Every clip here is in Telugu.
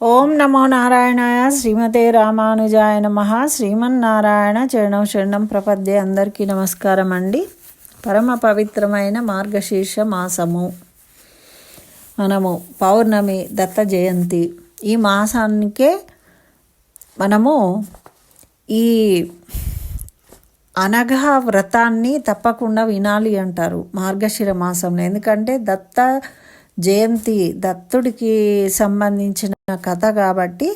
ఓం నమో నారాయణాయ శ్రీమతే రామానుజాయ నమ. శ్రీమన్నారాయణ చరణం శరణం ప్రపద్య అందరికీ నమస్కారం అండి. పరమ పవిత్రమైన మార్గశీర్ష మాసము. మనము పౌర్ణమి దత్త జయంతి. ఈ మాసానికే మనము ఈ అనఘా వ్రతాన్ని తప్పకుండా వినాలి అంటారు మార్గశిర మాసంలో. ఎందుకంటే దత్త జయంతి దత్తుడికి సంబంధించిన కథ కాబట్టి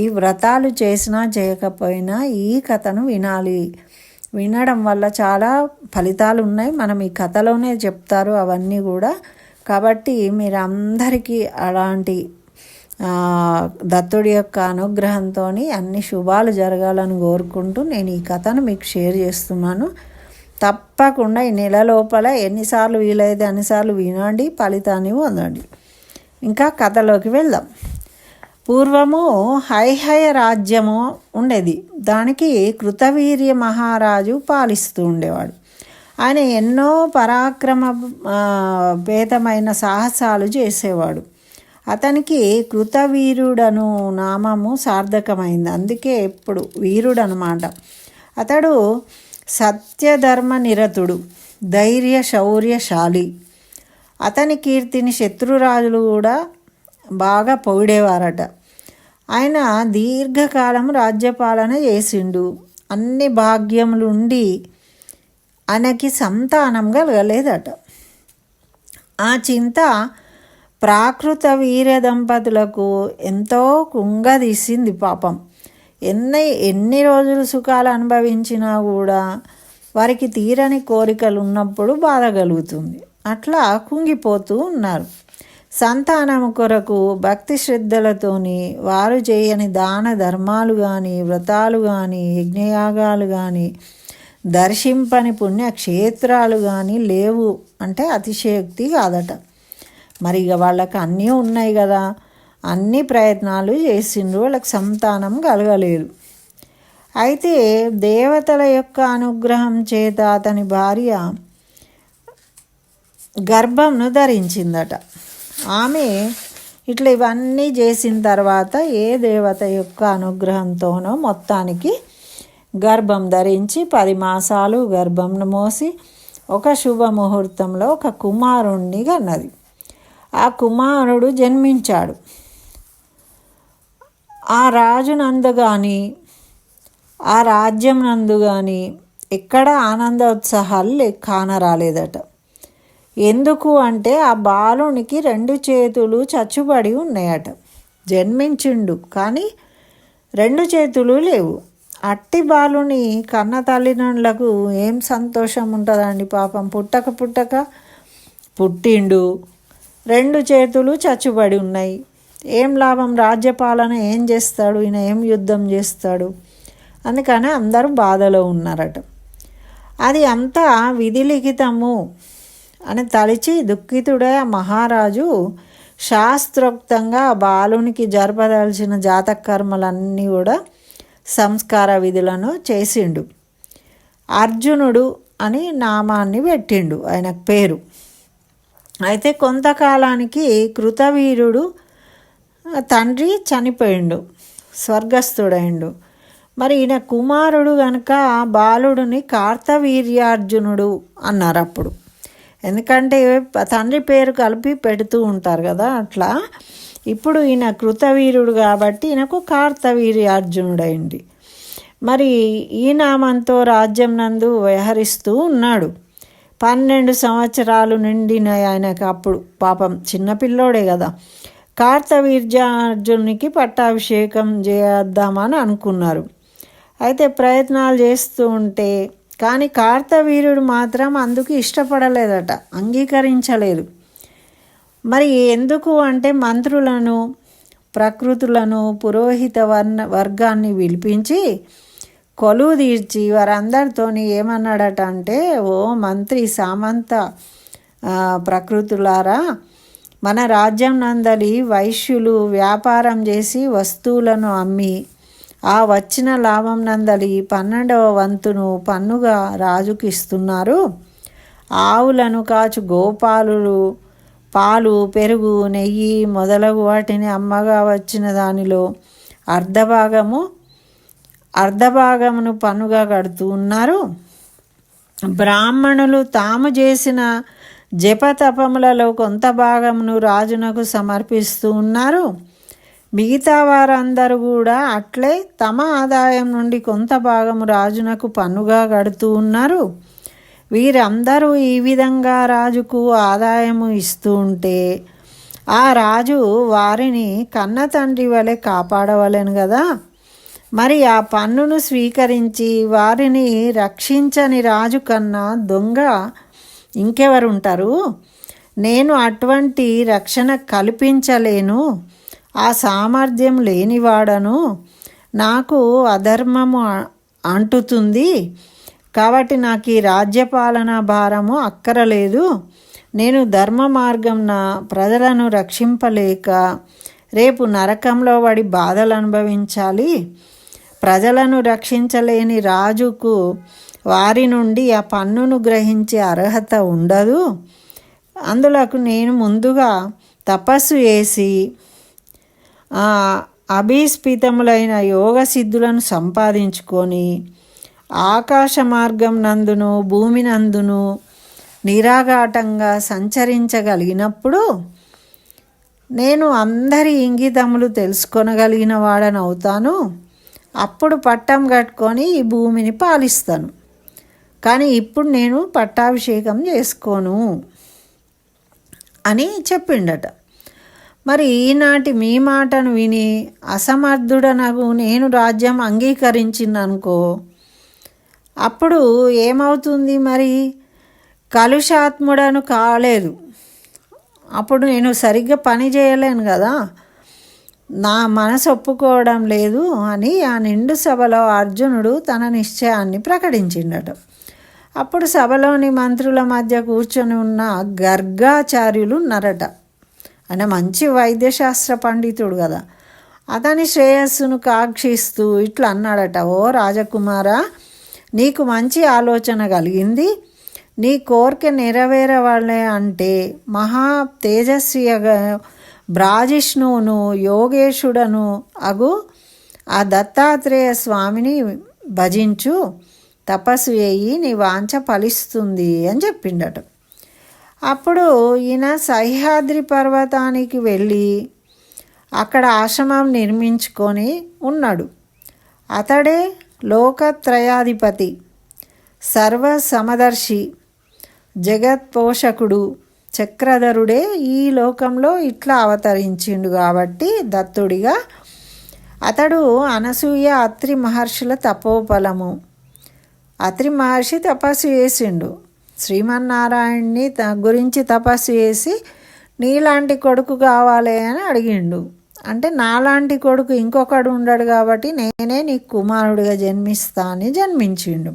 ఈ వ్రతాలు చేసినా చేయకపోయినా ఈ కథను వినాలి. వినడం వల్ల చాలా ఫలితాలు ఉన్నాయి మనం ఈ కథలోనే చెప్తారు అవన్నీ కూడా. కాబట్టి మీరు అందరికీ అలాంటి దత్తుడి యొక్క అనుగ్రహంతో అన్ని శుభాలు జరగాలని కోరుకుంటూ నేను ఈ కథను మీకు షేర్ చేస్తున్నాను. తప్పకుండా ఈ నెల లోపల ఎన్నిసార్లు వీలైతే అన్నిసార్లు వినండి ఫలితాన్ని పొందండి. ఇంకా కథలోకి వెళ్దాం. పూర్వము హైహయ రాజ్యము ఉండేది. దానికి కృతవీర్య మహారాజు పాలిస్తూ ఉండేవాడు. ఆయన ఎన్నో పరాక్రమ భేదమైన సాహసాలు చేసేవాడు. అతనికి కృతవీరుడను నామము సార్థకమైంది. అందుకే ఎప్పుడు వీరుడు అనమాట అతడు సత్యధర్మ నిరతుడు ధైర్య శౌర్యశాలి. అతని కీర్తిని శత్రురాజులు కూడా బాగా పొగిడేవారట. ఆయన దీర్ఘకాలం రాజ్యపాలన చేసిండు. అన్ని భాగ్యములుండి ఆయనకి సంతానం కలగలేదట. ఆ చింత ప్రాకృత వీర దంపతులకు ఎంతో కుంగదీసింది పాపం. ఎన్ని ఎన్ని రోజులు సుఖాలు అనుభవించినా కూడా వారికి తీరని కోరికలు ఉన్నప్పుడు బాధ కలుగుతుంది. అట్లా కుంగిపోతూ ఉన్నారు. సంతానం కొరకు భక్తి శ్రద్ధలతోని వారు చేయని దాన ధర్మాలు కానీ వ్రతాలు కానీ యజ్ఞయాగాలు కానీ దర్శింపని పుణ్యక్షేత్రాలు కానీ లేవు అంటే అతిశయోక్తి కాదట. మరి ఇక వాళ్ళకి అన్నీ ఉన్నాయి కదా. అన్ని ప్రయత్నాలు చేసిండ్రు వాళ్ళకి సంతానం కలగలేదు. అయితే దేవతల యొక్క అనుగ్రహం చేత అతని భార్య గర్భంను ధరించిందట. ఆమె ఇట్లా ఇవన్నీ చేసిన తర్వాత ఏ దేవత యొక్క అనుగ్రహంతోనో మొత్తానికి గర్భం ధరించి పది మాసాలు గర్భంను మోసి ఒక శుభముహూర్తంలో ఒక కుమారుణ్ణి కన్నది ఆ కుమారుడు జన్మించాడు. ఆ రాజునందు కానీ ఆ రాజ్యం నందు కానీ ఎక్కడ ఆనందోత్సాహాలు కానరాలేదట. ఎందుకు అంటే ఆ బాలునికి రెండు చేతులు చచ్చుబడి ఉన్నాయట. జన్మించిండు కానీ రెండు చేతులు లేవు. అట్టి బాలుని కన్న తల్లిదండ్రులకు ఏం సంతోషం ఉంటుందండి పాపం. పుట్టక పుట్టక పుట్టిండు రెండు చేతులు చచ్చుబడి ఉన్నాయి. ఏం లాభం? రాజ్యపాలన ఏం చేస్తాడు? ఈయన ఏం యుద్ధం చేస్తాడు? అందుకని అందరూ బాధలో ఉన్నారట. అది అంతా విధిలిఖితము అని తలిచి దుఃఖితుడే మహారాజు. శాస్త్రోక్తంగా బాలునికి జరపదలసిన జాతకర్మలన్నీ కూడా సంస్కార విధులను చేసిండు. అర్జునుడు అని నామాన్ని పెట్టిండు ఆయన పేరు. అయితే కొంతకాలానికి కృతవీరుడు తండ్రి చనిపోయిండు స్వర్గస్థుడైండు. మరి ఈయన కుమారుడు కనుక బాలుడిని కార్తవీర్యార్జునుడు అన్నారు అప్పుడు. ఎందుకంటే తండ్రి పేరు కలిపి పెడుతూ ఉంటారు కదా అట్లా. ఇప్పుడు ఈయన కృతవీరుడు కాబట్టి ఈయనకు కార్తవీర్యార్జునుడైంది మరి ఈ నామంతో రాజ్యం నందు వ్యవహరిస్తూ ఉన్నాడు. పన్నెండు సంవత్సరాలు నిండిన ఆయనకు అప్పుడు పాపం చిన్నపిల్లోడే కదా. కార్తవీర్యార్జునికి పట్టాభిషేకం చేద్దామని అనుకున్నారు. అయితే ప్రయత్నాలు చేస్తూ ఉంటే కానీ కార్తవీర్యుడు మాత్రం అందుకు ఇష్టపడలేదట అంగీకరించలేదు. మరి ఎందుకు అంటే మంత్రులను ప్రకృతులను పురోహిత వర్ణ వర్గాన్ని పిలిపించి కొలువు తీర్చి వారందరితోని ఏమన్నాడట అంటే ఓ మంత్రి సామంత ప్రకృతులారా మన రాజ్యం నందలి వైశ్యులు వ్యాపారం చేసి వస్తువులను అమ్మి ఆ వచ్చిన లాభం నందలి పన్నెండవ వంతును పన్నుగా రాజుకి ఇస్తున్నారు ఆవులను కాచు గోపాలులు పాలు పెరుగు నెయ్యి మొదలగు వాటిని అమ్మగా వచ్చిన దానిలో అర్ధభాగము అర్ధభాగమును పన్నుగా కడుతూ ఉన్నారు. బ్రాహ్మణులు తాము చేసిన జపతపములలో కొంత భాగమును రాజునకు సమర్పిస్తూ ఉన్నారు. మిగతా వారందరూ కూడా అట్లే తమ ఆదాయం నుండి కొంత భాగము రాజునకు పన్నుగా కడుతూ ఉన్నారు. వీరందరూ ఈ విధంగా రాజుకు ఆదాయము ఇస్తూ ఉంటే ఆ రాజు వారిని కన్న తండ్రి వలె కాపాడవలేను కదా మరి ఆ పన్నును స్వీకరించి వారిని రక్షించని రాజు కన్నా దొంగ ఇంకెవరుంటారు? నేను అటువంటి రక్షణ కల్పించలేను. ఆ సామర్థ్యం లేనివాడను నాకు అధర్మము అంటుతుంది. కాబట్టి నాకు ఈ రాజ్యపాలన భారము అక్కరలేదు. నేను ధర్మ మార్గంన ప్రజలను రక్షింపలేక రేపు నరకంలో పడి బాధలు అనుభవించాలి. ప్రజలను రక్షించలేని రాజుకు వారి నుండి ఆ పన్నును గ్రహించే అర్హత ఉండదు. అందులకు నేను ముందుగా తపస్సు చేసి అభిస్పితములైన యోగ సిద్ధులను సంపాదించుకొని ఆకాశ మార్గం నందును భూమి నందును నిరాఘాటంగా సంచరించగలిగినప్పుడు నేను అందరి ఇంగితములు తెలుసుకొనగలిగిన వాడనవుతాను. అప్పుడు పట్టం కట్టుకొని ఈ భూమిని పాలిస్తాను. కానీ ఇప్పుడు నేను పట్టాభిషేకం చేసుకోను అని చెప్పిండట. మరి ఈనాటి మీ మాటను విని అసమర్థుడనగు నేను రాజ్యం అంగీకరించిందనుకో అప్పుడు ఏమవుతుంది మరి? కలుషాత్ముడను కాలేదు. అప్పుడు నేను సరిగ్గా పని చేయలేను కదా. నా మనసు ఒప్పుకోవడం లేదు అని ఆ నిండు సభలో అర్జునుడు తన నిశ్చయాన్ని ప్రకటించిండట. అప్పుడు సభలోని మంత్రుల మధ్య కూర్చొని ఉన్న గర్గాచార్యులు ఉన్నారట. ఆయన మంచి వైద్యశాస్త్ర పండితుడు కదా. అతని శ్రేయస్సును కాక్షిస్తూ ఇట్లా అన్నాడట ఓ రాజకుమార నీకు మంచి ఆలోచన కలిగింది. నీ కోరిక నెరవేరవాళ్ళే అంటే మహా తేజస్వి బ్రాజిష్ణువును యోగేశుడను అగు. ఆ దత్తాత్రేయ స్వామిని భజించు. తపస్సు అయ్యి నీ వాంఛ ఫలిస్తుంది అని చెప్పిండట. అప్పుడు ఈయన సహ్యాద్రి పర్వతానికి వెళ్ళి అక్కడ ఆశ్రమం నిర్మించుకొని ఉన్నాడు. అతడే లోకత్రయాధిపతి సర్వ సమదర్శి జగత్పోషకుడు చక్రధరుడే ఈ లోకంలో ఇట్లా అవతరించిండు కాబట్టి దత్తుడిగా. అతడు అనసూయ అత్రి మహర్షుల తపోఫలము. అత్రి మహర్షి తపస్సు చేసిండు. శ్రీమన్నారాయణ్ణి త గురించి తపస్సు చేసి నీలాంటి కొడుకు కావాలి అని అడిగిండు. అంటే నాలాంటి కొడుకు ఇంకొకడు ఉండడు కాబట్టి నేనే నీ కుమారుడిగా జన్మిస్తా అని జన్మించిండు.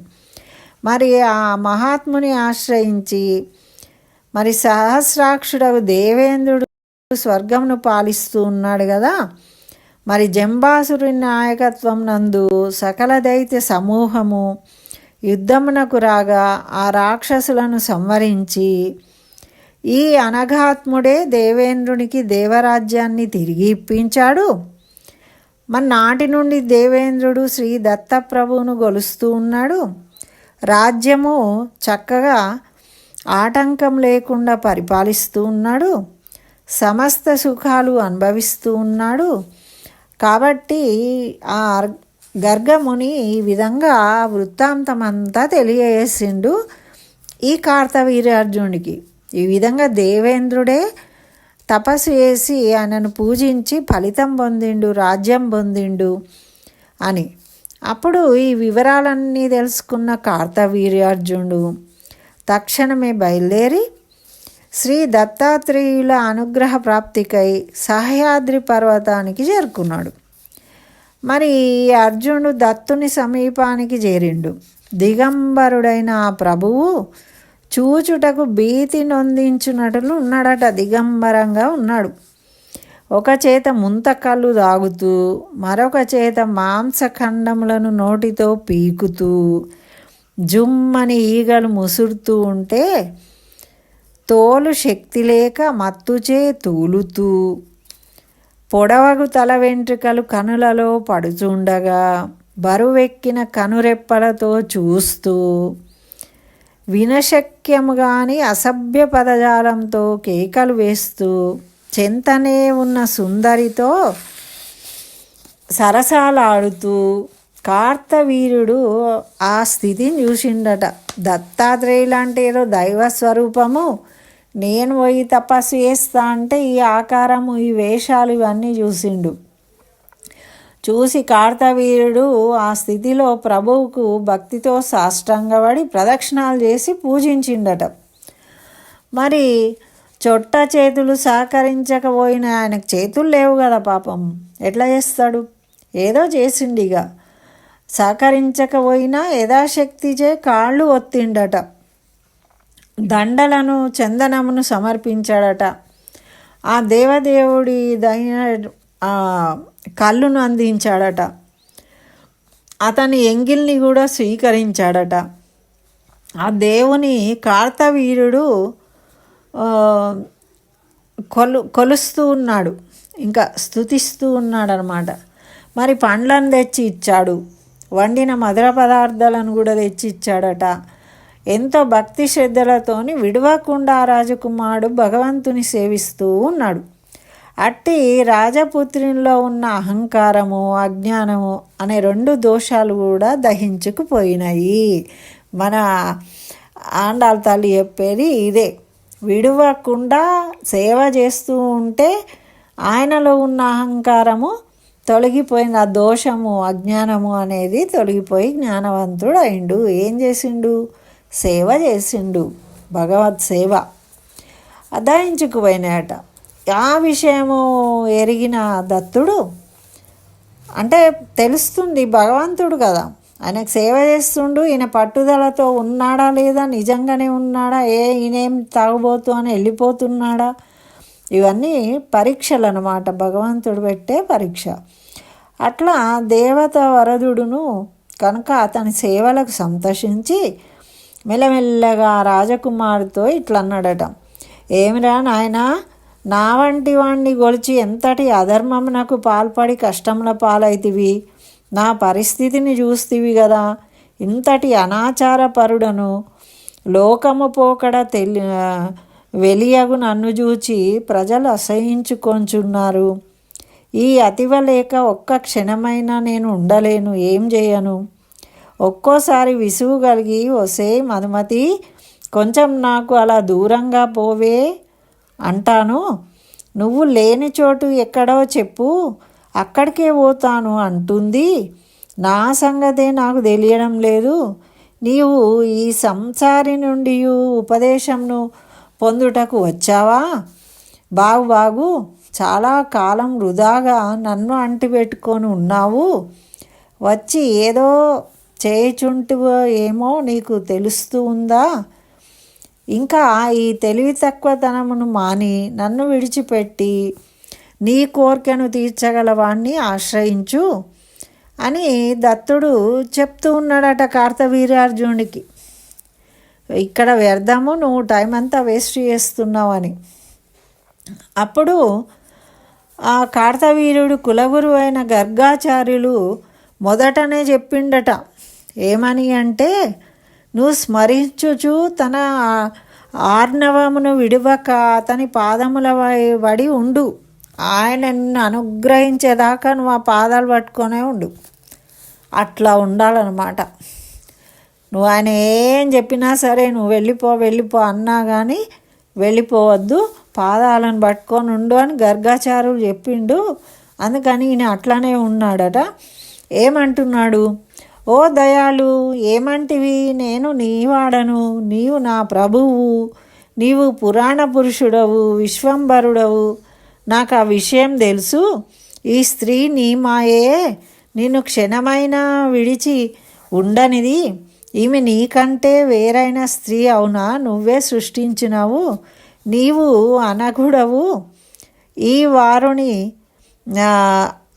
మరి ఆ మహాత్ముని ఆశ్రయించి మరి సహస్రాక్షుడవు దేవేంద్రుడు స్వర్గమును పాలిస్తూ ఉన్నాడు కదా. మరి జంబాసురి నాయకత్వం నందు సకల దైత్య సమూహము యుద్ధమునకు రాగా ఆ రాక్షసులను సంవరించి ఈ అనఘాత్ముడే దేవేంద్రునికి దేవరాజ్యాన్ని తిరిగి ఇప్పించాడు. మన నాటి నుండి దేవేంద్రుడు శ్రీ దత్తప్రభువును గొలుస్తూ ఉన్నాడు. రాజ్యము చక్కగా ఆటంకం లేకుండా పరిపాలిస్తూ ఉన్నాడు. సమస్త సుఖాలు అనుభవిస్తూ ఉన్నాడు. కాబట్టి ఆ గర్గముని ఈ విధంగా వృత్తాంతం అంతా తెలియజేసిండు ఈ కార్తవీర్యార్జునుడికి ఈ విధంగా దేవేంద్రుడే తపస్సు చేసి ఆయనను పూజించి ఫలితం పొందిండు రాజ్యం పొందిండు అని. అప్పుడు ఈ వివరాలన్నీ తెలుసుకున్న కార్తవీర్యార్జునుడు తక్షణమే బయలుదేరి శ్రీ దత్తాత్రేయుల అనుగ్రహ ప్రాప్తికై సహయాద్రి పర్వతానికి చేరుకున్నాడు. మరి అర్జునుడు దత్తుని సమీపానికి చేరిండు. దిగంబరుడైన ఆ ప్రభువు చూచుటకు భీతి నొందించున్నట్లు ఉన్నాడట దిగంబరంగా ఉన్నాడు. ఒక చేత ముంతకళ్ళు తాగుతూ మరొక చేత మాంసఖండములను నోటితో పీకుతూ జుమ్మని ఈగలు ముసురుతూ ఉంటే తోలు శక్తి లేక మత్తుచే తూలుతూ పొడవగు తల వెంట్రుకలు కనులలో పడుచుండగా బరువెక్కిన కనురెప్పలతో చూస్తూ వినశక్యము గాని అసభ్య పదజాలంతో కేకలు వేస్తూ చెంతనే ఉన్న సుందరితో సరసాలాడుతూ కార్తవీరుడు ఆ స్థితిని చూసిండట. దత్తాత్రేయులు అంటే ఏదో దైవ స్వరూపము నేను పోయి తపస్సు చేస్తా అంటే ఈ ఆకారము ఈ వేషాలు ఇవన్నీ చూసిండు. చూసి కార్తవీరుడు ఆ స్థితిలో ప్రభువుకు భక్తితో సాష్టంగపడి ప్రదక్షిణాలు చేసి పూజించిండట. మరి చొట్ట చేతులు సహకరించకపోయిన ఆయనకు చేతులు లేవు కదా పాపం. ఎట్లా చేస్తాడు? ఏదో చేసిండిగా సహకరించకపోయినా యథాశక్తిచే కాళ్ళు ఒత్తిండట. దండలను చందనమును సమర్పించాడట. ఆ దేవదేవుడి దైన కళ్ళును అందించాడట. అతని ఎంగిల్ని కూడా స్వీకరించాడట. ఆ దేవుని కార్తవీరుడు కొలు కొలుస్తూ ఉన్నాడు. ఇంకా స్థుతిస్తూ ఉన్నాడు అనమాట మరి పండ్లను తెచ్చి ఇచ్చాడు వండిన మధుర పదార్థాలను కూడా తెచ్చి ఇచ్చాడట ఎంతో భక్తి శ్రద్ధలతోని విడవకుండా రాజకుమారుడు భగవంతుని సేవిస్తూ ఉన్నాడు. అట్టి రాజపుత్రిలో ఉన్న అహంకారము అజ్ఞానము అనే రెండు దోషాలు కూడా దహించుకుపోయినాయి. మన ఆండాల తల్లి చెప్పేది ఇదే. విడవకుండా సేవ చేస్తూ ఉంటే ఆయనలో ఉన్న అహంకారము తొలగిపోయింది. ఆ దోషము అజ్ఞానము అనేది తొలగిపోయి జ్ఞానవంతుడు అయిండు. ఏం చేసిండు? సేవ చేసిండు. భగవత్ సేవ. అదాయించుకుపోయినాయట ఆ విషయము ఎరిగిన దత్తుడు అంటే తెలుస్తుంది భగవంతుడు కదా. ఆయనకు సేవ చేస్తుండు ఈయన పట్టుదలతో ఉన్నాడా లేదా నిజంగానే ఉన్నాడా ఏ ఈయనేం తాగుబోతు అని వెళ్ళిపోతున్నాడా? ఇవన్నీ పరీక్షలు అనమాట భగవంతుడు పెట్టే పరీక్ష. అట్లా దేవత వరదుడును కనుక అతని సేవలకు సంతోషించి మెల్లమెల్లగా రాజకుమారుతో ఇట్లా అన్నాడట ఏమిరా నాయన నా వంటి వాణ్ణి గొలిచి ఎంతటి అధర్మమునకు పాల్పడి కష్టముల పాలైతివి? నా పరిస్థితిని చూస్తివి కదా ఇంతటి అనాచారపరుడను లోకము పోకడ తెలి వెలియగు నన్ను చూచి ప్రజలు అసహించుకొంచున్నారు. ఈ అతివలేక ఒక్క క్షణమైనా నేను ఉండలేను. ఏం చేయను? ఒక్కోసారి విసుగు కలిగి వసే మధుమతి కొంచెం నాకు అలా దూరంగా పోవే అంటాను. నువ్వు లేని చోటు ఎక్కడో చెప్పు అక్కడికే పోతాను అంటుంది. నా సంగతే నాకు తెలియడం లేదు. నీవు ఈ సంసారి నుండి ఉపదేశంను పొందుటకు వచ్చావా? బాగు బాగు. చాలా కాలం వృధాగా నన్ను అంటిపెట్టుకొని ఉన్నావు. వచ్చి ఏదో చేయుచుంటువో ఏమో నీకు తెలుస్తూ ఉందా? ఇంకా ఈ తెలివి తక్కువతనమును మాని నన్ను విడిచిపెట్టి నీ కోరికను తీర్చగలవాణ్ణి ఆశ్రయించు అని దత్తుడు చెప్తూ ఉన్నాడట కార్తవీర్యార్జునుడికి. ఇక్కడ వ్యర్థము నువ్వు టైం అంతా వేస్ట్ చేస్తున్నావు అని. అప్పుడు ఆ కార్తవీరుడు కులగురు అయిన గర్గాచార్యులు మొదటనే చెప్పిండట ఏమని అంటే నువ్వు స్మరించుచు తన ఆర్ణవమును విడివక అతని పాదముల పడి ఉండు. ఆయన నిన్ను అనుగ్రహించేదాకా నువ్వు ఆ పాదాలు పట్టుకొనే ఉండు. అట్లా ఉండాలన్నమాట. నువ్వు ఆయన ఏం చెప్పినా సరే నువ్వు వెళ్ళిపో వెళ్ళిపో అన్నా కానీ వెళ్ళిపోవద్దు. పాదాలను పట్టుకొని ఉండు అని గర్గాచారులు చెప్పిండు. అందుకని ఈయన అట్లానే ఉన్నాడట. ఏమంటున్నాడు? ఓ దయాలు ఏమంటివి? నేను నీవాడను. నీవు నా ప్రభువు. నీవు పురాణ పురుషుడవు విశ్వంభరుడవు. నాకు ఆ విషయం తెలుసు. ఈ స్త్రీ నీ మాయే. నిన్ను క్షణమైనా విడిచి ఉండనిది. ఈమె నీకంటే వేరైన స్త్రీ అవునా? నువ్వే సృష్టించినావు. నీవు అనగుడవు. ఈ వారుని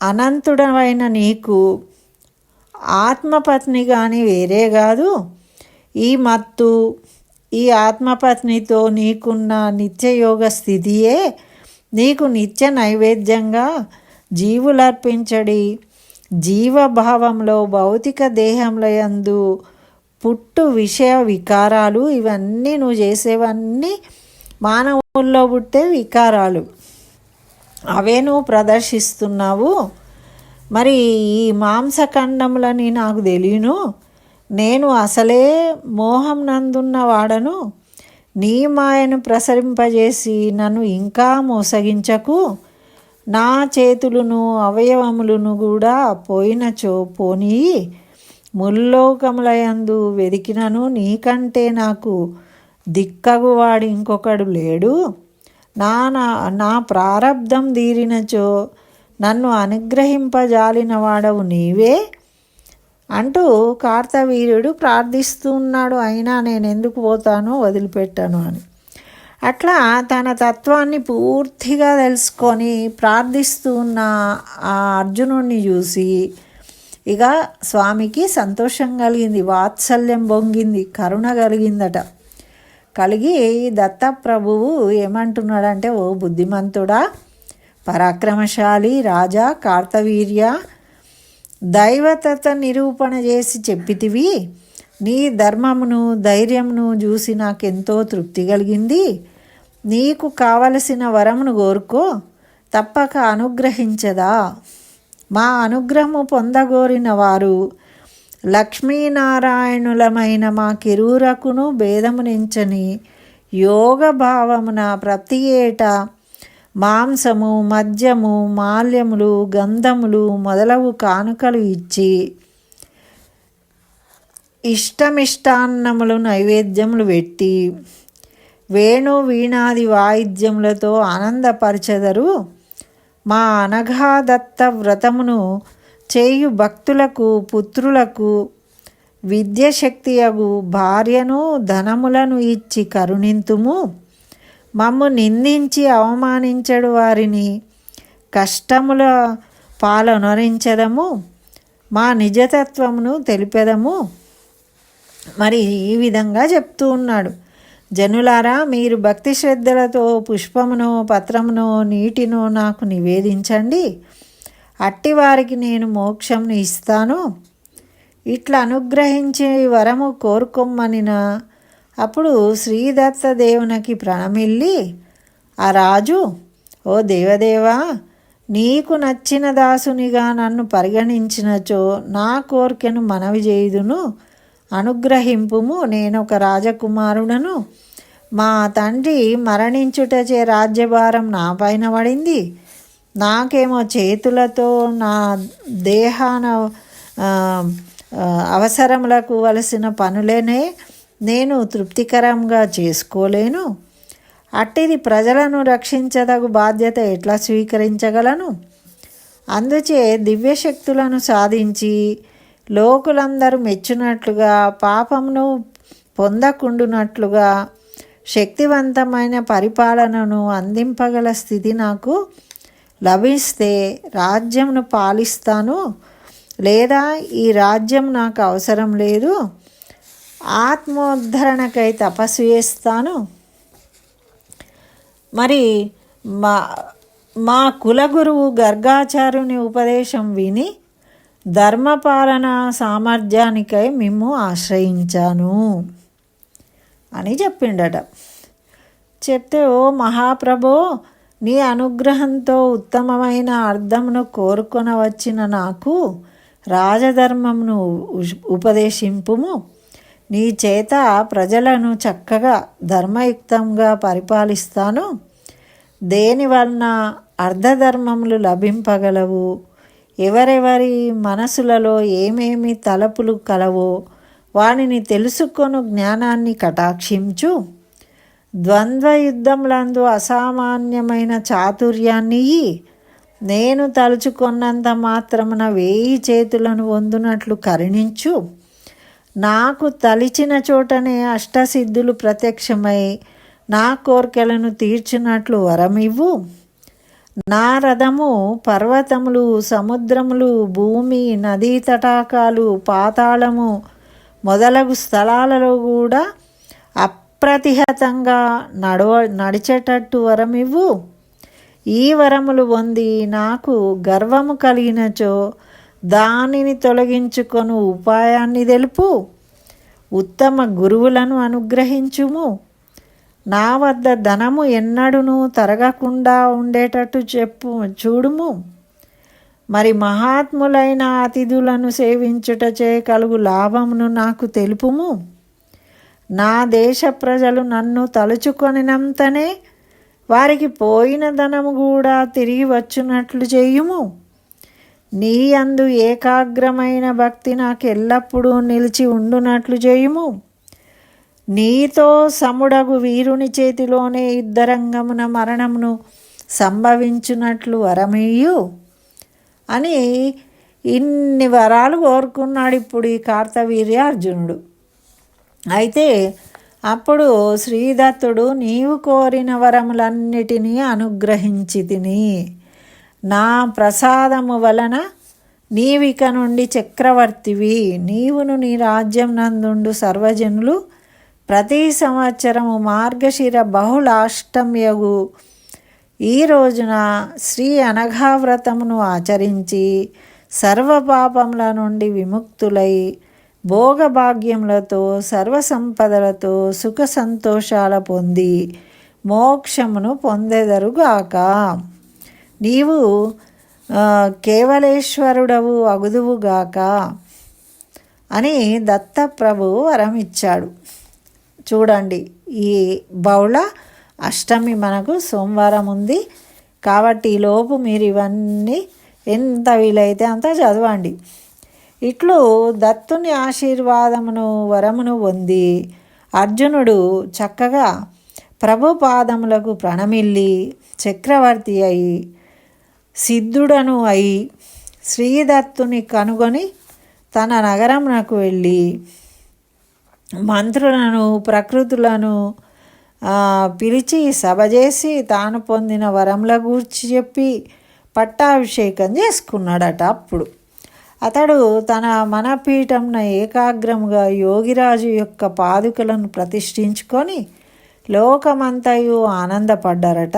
అనంతుడమైన నీకు ఆత్మపత్ని కానీ వేరే కాదు. ఈ మత్తు ఈ ఆత్మపత్నితో నీకున్న నిత్యయోగ స్థితియే. నీకు నిత్య నైవేద్యంగా జీవులర్పించడి జీవభావంలో భౌతిక దేహంలో యందు పుట్టు విషయ వికారాలు ఇవన్నీ నువ్వు చేసేవన్నీ మానవుల్లో పుట్టే వికారాలు. అవే నువ్వు ప్రదర్శిస్తున్నావు. మరి ఈ మాంసఖండములని నాకు తెలియను. నేను అసలే మోహం నందున్న వాడను. నీ మాయను ప్రసరింపజేసి నన్ను ఇంకా మోసగించకు. నా చేతులను అవయవములను కూడా పోయినచో పోనీ ముల్లోకములయందు వెదికినను నీకంటే నాకు దిక్కగువాడు ఇంకొకడు లేడు. నా నా నా ప్రారబ్ధం తీరినచో నన్ను అనుగ్రహింపజాలినవాడవు నీవే అంటూ కార్తవీర్యుడు ప్రార్థిస్తూ ఉన్నాడు అయినా నేను ఎందుకు పోతానో వదిలిపెట్టాను అని. అట్లా తన తత్వాన్ని పూర్తిగా తెలుసుకొని ప్రార్థిస్తూ ఉన్న ఆ అర్జునుడిని చూసి ఇక స్వామికి సంతోషం కలిగింది వాత్సల్యం పొంగింది కరుణ కలిగిందట. కలిగి దత్తప్రభువు ఏమంటున్నాడంటే ఓ బుద్ధిమంతుడా పరాక్రమశాలి రాజా కార్తవీర్య దైవతత నిరూపణ చేసి చెప్పితివి. నీ ధర్మమును ధైర్యమును చూసి నాకెంతో తృప్తి కలిగింది. నీకు కావలసిన వరమును కోరుకో తప్పక అనుగ్రహించదా. మా అనుగ్రహము పొందగోరిన వారు లక్ష్మీనారాయణులమైన మా కిరూరకును భేదమునించని యోగ భావమున ప్రతి ఏటా మాంసము మద్యము మాల్యములు గంధములు మొదలగు కానుకలు ఇచ్చి ఇష్టమిష్టాన్నములు నైవేద్యములు పెట్టి వేణు వీణాది వాయిద్యములతో ఆనందపరచెదరు మా అనఘాదత్త వ్రతమును చేయు భక్తులకు పుత్రులకు విద్యశక్తియగు భార్యను ధనములను ఇచ్చి కరుణింతుము. మమ్ము నిందించి అవమానించడు వారిని. కష్టముల పాలనరించదము. మా నిజతత్వమును తెలిపెదము. మరి ఈ విధంగా చెప్తూ ఉన్నాడు. జనులారా మీరు భక్తి శ్రద్ధలతో పుష్పమునో పత్రమునో నీటినో నాకు నివేదించండి. అట్టి వారికి నేను మోక్షంను ఇస్తాను. ఇట్లా అనుగ్రహించే వరము కోరుకొమ్మనిన అప్పుడు శ్రీదత్త దేవునికి ప్రణమిల్లి ఆ రాజు ఓ దేవదేవా నీకు నచ్చిన దాసునిగా నన్ను పరిగణించినచో నా కోరికను మనవి చేయుదును. అనుగ్రహింపుము నేను ఒక రాజకుమారుడను. మా తండ్రి మరణించుటచే రాజ్యభారం నా పైన పడింది. నాకేమో చేతులతో నా దేహాన అవసరములకు వలసిన పనులేనే. నేను తృప్తికరంగా చేసుకోలేను. అట్టిది ప్రజలను రక్షించదగు బాధ్యత ఎట్లా స్వీకరించగలను? అందుచే దివ్యశక్తులను సాధించి లోకులందరూ మెచ్చినట్లుగా పాపమును పొందకుండునట్లుగా శక్తివంతమైన పరిపాలనను అందింపగల స్థితి నాకు లభిస్తే రాజ్యంను పాలిస్తాను. లేదా ఈ రాజ్యం నాకు అవసరం లేదు. ఆత్మోద్ధరణకై తపస్సు చేస్తాను. మరి మా మా కులగురువు గర్గాచార్యుని ఉపదేశం విని ధర్మపాలన సామర్థ్యానికై మేము ఆశ్రయించాను అని చెప్పిండట. చెప్తే ఓ మహాప్రభో నీ అనుగ్రహంతో ఉత్తమమైన అర్థమును కోరుకొన వచ్చిన నాకు రాజధర్మమును ఉపదేశింపుము. నీ చేత ప్రజలను చక్కగా ధర్మయుక్తంగా పరిపాలిస్తాను. దేనివలన అర్ధధర్మములు లభింపగలవు? ఎవరెవరి మనసులలో ఏమేమి తలపులు కలవో వానిని తెలుసుకొను జ్ఞానాన్ని కటాక్షించు. ద్వంద్వ యుద్ధములందు అసామాన్యమైన చాతుర్యాన్ని నేను తలుచుకున్నంత మాత్రమున వేయి చేతులను వందునట్లు కరుణించు. నాకు తలిచిన చోటనే అష్టసిద్ధులు ప్రత్యక్షమై నా కోరికలను తీర్చినట్లు వరమివ్వు. నా రథము పర్వతములు సముద్రములు భూమి నదీ తటాకాలు పాతాళము మొదలగు స్థలాలలో కూడా అప్రతిహతంగా నడవ నడిచేటట్టు వరమివ్వు. ఈ వరములు పొంది నాకు గర్వము కలిగినచో దానిని తొలగించుకొను ఉపాయాన్ని తెలుపు. ఉత్తమ గురువులను అనుగ్రహించుము. నా వద్ద ధనము ఎన్నడూను తరగకుండా ఉండేటట్టు చెప్పు చూడుము. మరి మహాత్ములైన అతిథులను సేవించుటచే కలుగు లాభమును నాకు తెలుపుము. నా దేశ ప్రజలు నన్ను తలుచుకొనినంతనే వారికి పోయిన ధనము కూడా తిరిగి వచ్చినట్లు చేయుము. నీ అందు ఏకాగ్రమైన భక్తి నాకు ఎల్లప్పుడూ నిలిచి ఉండునట్లు చేయుము. నీతో సముడగు వీరుని చేతిలోనే యుద్ధరంగమున మరణమును సంభవించున్నట్లు వరమీయు. అని ఇన్ని వరాలు కోరుకున్నాడు ఇప్పుడు ఈ కార్తవీర్య అర్జునుడు. అయితే అప్పుడు శ్రీదత్తుడు నీవు కోరిన వరములన్నిటినీ అనుగ్రహించి తిని నా ప్రసాదము వలన నీవిక నుండి చక్రవర్తివి. నీవును నీ రాజ్యం నందుండు సర్వజనులు. ప్రతి సంవత్సరము మార్గశిర బహుళాష్టమ్యగు. ఈ రోజున శ్రీ అనఘావ్రతమును ఆచరించి సర్వపాపముల నుండి విముక్తులై భోగభాగ్యములతో సర్వసంపదలతో సుఖ సంతోషాల పొంది మోక్షమును పొందెదరుగాక. నీవు కేవలేశ్వరుడవు అగుదువుగాక అని దత్తప్రభు వరం ఇచ్చాడు. చూడండి ఈ బౌళ అష్టమి మనకు సోమవారం ఉంది. కాబట్టి ఈలోపు మీరు ఇవన్నీ ఎంత వీలైతే అంత చదవండి. ఇట్లు దత్తుని ఆశీర్వాదమును వరమును పొంది అర్జునుడు చక్కగా ప్రభు పాదములకు ప్రణమిల్లి చక్రవర్తి అయి సిద్ధుడను అయి శ్రీదత్తుని కనుగొని తన నగరంనకు వెళ్ళి మంత్రులను ప్రకృతులను పిలిచి సభ చేసి తాను పొందిన వరంల గూర్చి చెప్పి పట్టాభిషేకం చేసుకున్నాడట అప్పుడు. అతడు తన మనపీఠంన ఏకాగ్రముగా యోగిరాజు యొక్క పాదుకలను ప్రతిష్ఠించుకొని లోకమంతయు ఆనందపడ్డారట.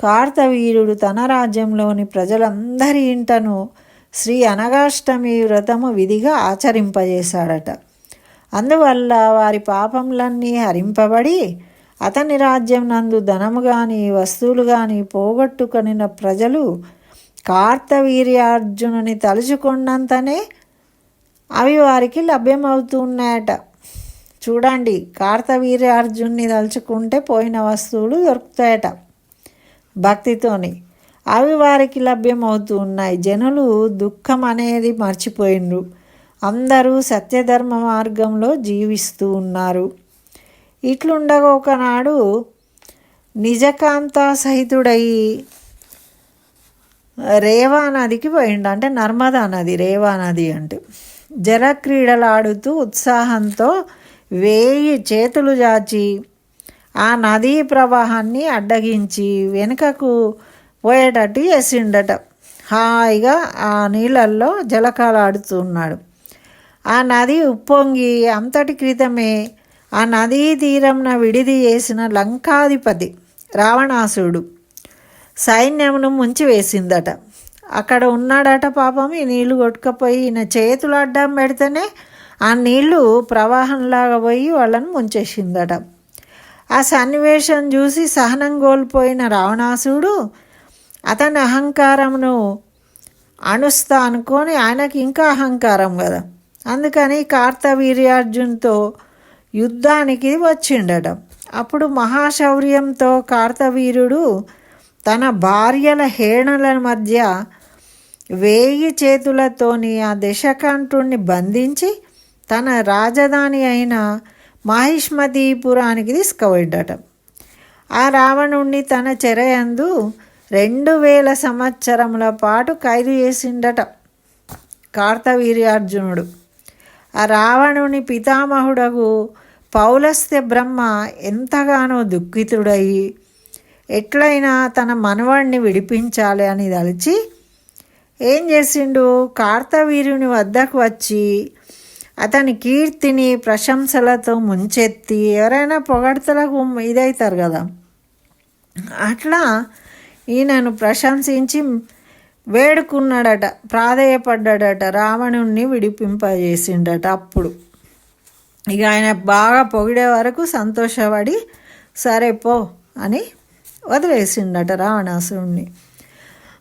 కార్తవీరుడు తన రాజ్యంలోని ప్రజలందరి ఇంటను శ్రీ అనగాష్టమి వ్రతము విధిగా ఆచరింపజేశాడట. అందువల్ల వారి పాపములన్నీ హరింపబడి అతని రాజ్యం నందు ధనము కానీ వస్తువులు కానీ పోగొట్టుకొనిన ప్రజలు కార్తవీర్యార్జునుని తలుచుకున్నంతనే అవి వారికి లభ్యమవుతున్నాయట. చూడండి కార్తవీర్యార్జున్ని తలుచుకుంటే పోయిన వస్తువులు దొరుకుతాయట. భక్తితోని. అవి వారికి లభ్యమవుతూ ఉన్నాయి. జనులు దుఃఖం అనేది మర్చిపోయినరు అందరూ సత్యధర్మ మార్గంలో జీవిస్తూ ఉన్నారు. ఇట్లుండగా ఒకనాడు నిజకాంత సహితుడై రేవా నదికి పోయిండు. అంటే నర్మదా నది రేవా నది అంటే. జలక్రీడలాడుతూ ఉత్సాహంతో వేయి చేతులు చాచి ఆ నదీ ప్రవాహాన్ని అడ్డగించి వెనుకకు పోయేటట్టు చేసిండట. హాయిగా ఆ నీళ్ళల్లో జలకాలాడుతున్నాడు ఆ నది ఉప్పొంగి అంతటి క్రితమే ఆ నదీ తీరంన విడిది చేసిన లంకాధిపతి రావణాసుడు సైన్యమును ముంచి వేసిందట. అక్కడ ఉన్నాడట పాపం ఈ నీళ్ళు కొట్టుకపోయి ఈయన చేతులు అడ్డం పెడితేనే ఆ నీళ్ళు ప్రవాహంలాగా పోయి వాళ్ళని ముంచేసిందట. ఆ సన్నివేశం చూసి సహనం కోల్పోయిన రావణాసుడు అతని అహంకారమును అణుస్తా అనుకొని ఆయనకి ఇంకా అహంకారం కదా. అందుకని కార్తవీర్యార్జున్తో యుద్ధానికి వచ్చిండట. అప్పుడు మహాశౌర్యంతో కార్తవీరుడు తన భార్యల హేణల మధ్య వేయి చేతులతోని ఆ దశకంఠుణ్ణి బంధించి తన రాజధాని అయిన మహిష్మతీపురానికి తీసుకుపోయిండట ఆ రావణుణ్ణి తన చెరయందు రెండు వేల సంవత్సరముల పాటు ఖైదు చేసిండట కార్తవీర్యార్జునుడు. ఆ రావణుని పితామహుడగు పౌలస్త్య బ్రహ్మ ఎంతగానో దుఃఖితుడయి ఎట్లయినా తన మనవాణ్ణి విడిపించాలి అని తలిచి ఏం చేసిండు? కార్తవీర్యుని వద్దకు వచ్చి అతని కీర్తిని ప్రశంసలతో ముంచెత్తి ఎవరైనా పొగడ్తలకు ఇదవుతారు కదా. అట్లా ఈయనను ప్రశంసించి వేడుకున్నాడట ప్రాధేయపడ్డాడట రావణుణ్ణి విడిపింపజేసిండట అప్పుడు. ఇక ఆయన బాగా పొగిడే వరకు సంతోషపడి సరే పో అని వదిలేసిండట రావణాసురుణ్ణి.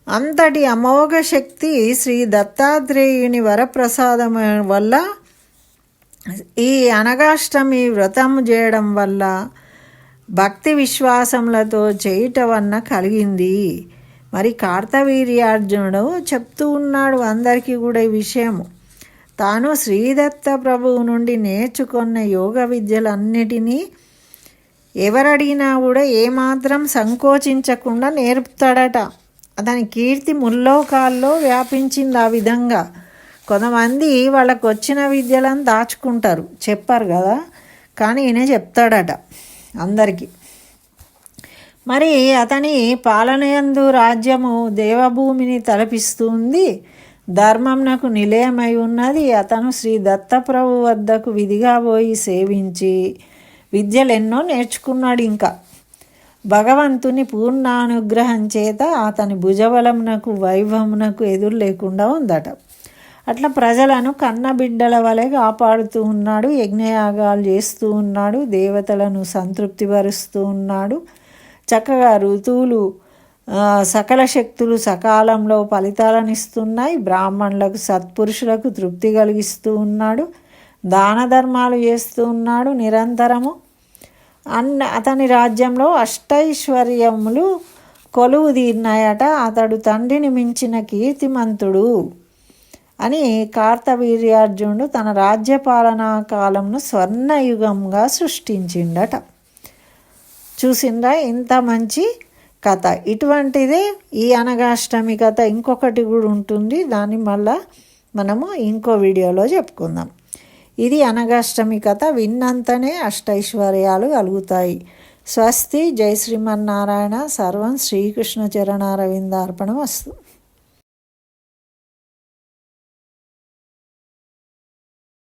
అంతటి అమోఘ శక్తి శ్రీ దత్తాత్రేయుని వరప్రసాదం వల్ల ఈ అనగాష్టమి వ్రతం చేయడం వల్ల భక్తి విశ్వాసములతో చేయుట వలన కలిగింది. మరి కార్తవీర్యార్జునుడు చెప్తూ ఉన్నాడు అందరికీ కూడా ఈ విషయము. తాను శ్రీదత్త ప్రభువు నుండి నేర్చుకున్న యోగ విద్యలన్నిటినీ ఎవరడిగినా కూడా ఏమాత్రం సంకోచించకుండా నేర్పుతాడట. అతని కీర్తి ముల్లోకాల్లో వ్యాపించింది ఆ విధంగా. కొంతమంది వాళ్ళకు వచ్చిన విద్యలను దాచుకుంటారు. చెప్పారు కదా? కానీ ఈయన చెప్తాడట అందరికీ. మరి అతని పాలనయందు రాజ్యము దేవభూమిని తలపిస్తుంది. ధర్మంనకు నిలయమై ఉన్నది. అతను శ్రీ దత్తప్రభు వద్దకు విధిగా పోయి సేవించి విద్యలు ఎన్నో నేర్చుకున్నాడు ఇంకా. భగవంతుని పూర్ణానుగ్రహం చేత అతని భుజబలమునకు వైభవమునకు ఎదురు లేకుండా ఉందట. అట్లా ప్రజలను కన్నబిడ్డల వలె కాపాడుతూ ఉన్నాడు యజ్ఞయాగాలు చేస్తూ ఉన్నాడు దేవతలను సంతృప్తిపరుస్తూ ఉన్నాడు. చక్కగా ఋతువులు సకల శక్తులు సకాలంలో ఫలితాలను ఇస్తున్నాయి బ్రాహ్మణులకు సత్పురుషులకు తృప్తి కలిగిస్తూ ఉన్నాడు. దాన ధర్మాలు చేస్తూ ఉన్నాడు నిరంతరము. అన్న అతని రాజ్యంలో అష్టైశ్వర్యములు కొలువు తీరినాయట. అతడు తండ్రిని మించిన కీర్తిమంతుడు. అని కార్తవీర్యార్జునుడు తన రాజ్యపాలనా కాలంను స్వర్ణయుగంగా సృష్టించిండట. చూసిండ్రా ఇంత మంచి కథ. ఇటువంటిదే ఈ అనగాష్టమి కథ ఇంకొకటి కూడా ఉంటుంది. దాన్ని మళ్ళా మనము ఇంకో వీడియోలో చెప్పుకుందాం. ఇది అనగాష్టమి కథ విన్నంతనే అష్టైశ్వర్యాలు కలుగుతాయి. స్వస్తి. జై శ్రీమన్నారాయణ. సర్వం శ్రీకృష్ణ చరణారవిందార్పణం వస్తుంది